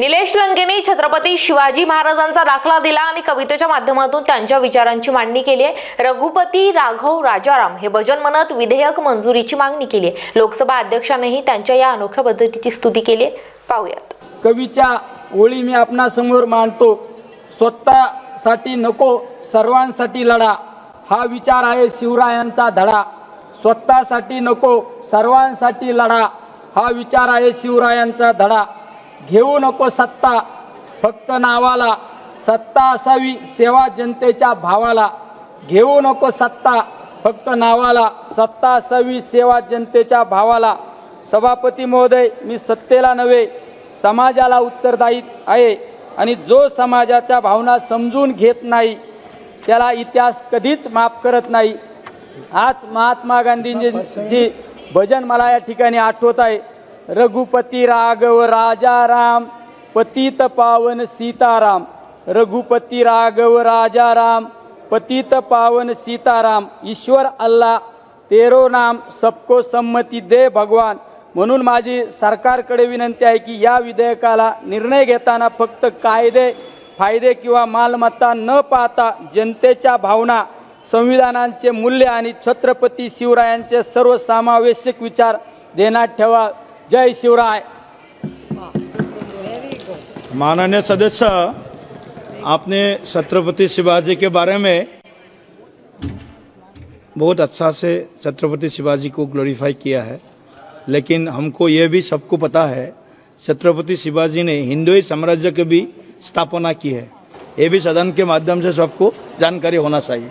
निलेश लंकेने छत्रपती शिवाजी महाराजांचा दाखला दिला आणि कवितेच्या माध्यमातून त्यांच्या विचारांची मांडणी केली आहे. रघुपती राघव राजाराम हे भजन म्हणत विधेयक मंजुरीची मागणी केली आहे. लोकसभा अध्यक्षांनीही त्यांच्या या अनोख्या पद्धतीची स्तुती केली आहे. पाहूयात. कवीच्या ओळी मी आपणासमोर मांडतो. स्वतःसाठी नको सर्वांसाठी लढा. हा विचार आहे शिवरायांचा धडा. स्वतःसाठी नको सर्वांसाठी लढा. हा विचार आहे शिवरायांचा धडा. घेऊ नको सत्ता. फक्त नावाला. सत्ता असावी सेवा जनतेच्या भावाला. घेऊ नको सत्ता. फक्त नावाला. सत्ता असावी सेवा जनतेच्या भावाला. सभापती महोदय मी सत्तेला नव्हे समाजाला उत्तरदायी आहे आणि जो समाजाच्या भावना समजून घेत नाही त्याला इतिहास कधीच माफ करत नाही. आज महात्मा गांधींची भजन मला या ठिकाणी आठवत आहे. रघुपती राघव राजा राम पतित पावन सीताराम. रघुपती राघव राजा राम पतित पावन सीताराम. ईश्वर अल्लाह तेरो नाम सबको संमती दे भगवान. म्हणून माझी सरकारकडे विनंती आहे की या विधेयकाला निर्णय घेताना फक्त कायदे फायदे किंवा मालमत्ता न पाहता जनतेच्या भावना संविधानांचे मूल्य आणि छत्रपती शिवरायांचे सर्वसमावेशक विचार देण्यात ठेवा. जय शिवराय। माननीय सदस्य, आपने छत्रपति शिवाजी के बारे में बहुत अच्छा से छत्रपति शिवाजी को ग्लोरीफाई किया है। लेकिन हमको ये भी सबको पता है, छत्रपति शिवाजी ने हिंदुई साम्राज्य की भी स्थापना की है। ये भी सदन के माध्यम से सबको जानकारी होना चाहिए।